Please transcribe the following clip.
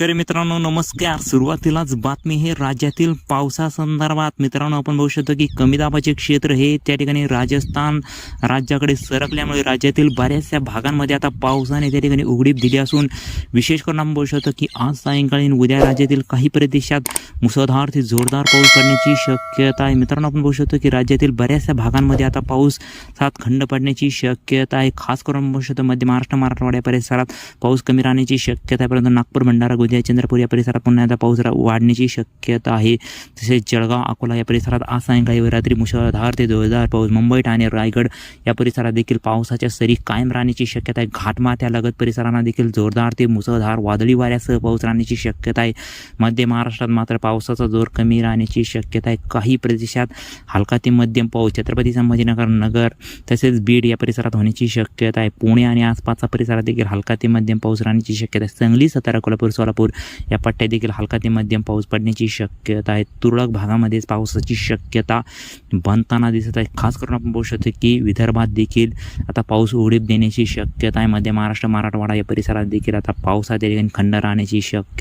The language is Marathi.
तर मित्रांनो नमस्कार. सुरुवातीलाच बातमी हे राज्यातील पावसासंदर्भात. मित्रांनो आपण बघू शकतो की कमी दाबाचे क्षेत्र हे त्या ठिकाणी राजस्थान राज्याकडे सरकल्यामुळे राज्यातील बऱ्याचशा भागांमध्ये आता पावसाने त्या ठिकाणी उघडीप दिली असून विशेष करून आपण बघू शकतो की आज सायंकाळी उद्या राज्यातील काही प्रदेशात मुसळधार ते जोरदार पाऊस पडण्याची शक्यता आहे. मित्रांनो आपण बघू शकतो की राज्यातील बऱ्याचशा भागांमध्ये आता पाऊस सात खंड पडण्याची शक्यता आहे. खास करून बघू शकतो मध्य महाराष्ट्र मराठवाड्या परिसरात पाऊस कमी राहण्याची शक्यता आहे. परंतु नागपूर भंडारा उद्या चंद्रपूर या परिसरात पुन्हा एकदा पाऊस वाढण्याची शक्यता आहे. तसेच जळगाव अकोला या परिसरात आज सायंकाळी व रात्री मुसळधार ते जोरदार पाऊस. मुंबई ठाणे रायगड या परिसरात देखील पावसाच्या सरी कायम राहण्याची शक्यता आहे. घाटमाथ्यालगत परिसरांना देखील जोरदार ते मुसळधार वादळी वाऱ्यासह पाऊस राहण्याची शक्यता आहे. मध्य महाराष्ट्रात मात्र पावसाचा जोर कमी राहण्याची शक्यता आहे. काही प्रदेशात हलका ते मध्यम पाऊस. छत्रपती संभाजीनगर नगर तसेच बीड या परिसरात होण्याची शक्यता आहे. पुणे आणि आसपासचा परिसरात देखील हलका ते मध्यम पाऊस राहण्याची शक्यता आहे. सांगली सातारा कोल्हापूर सोलापूर या पट्ट्यात देखील हलका ते मध्यम पाऊस पडण्याची शक्यता आहे. तुरळक भागामध्येच पावसाची शक्यता बनताना दिसत आहे. खास करून आपण बघू शकतो की विदर्भात देखील आता पाऊस उडीप देण्याची शक्यता आहे. मध्य महाराष्ट्र मराठवाडा या परिसरात देखील आता पावसात खंड राहण्याची शक्य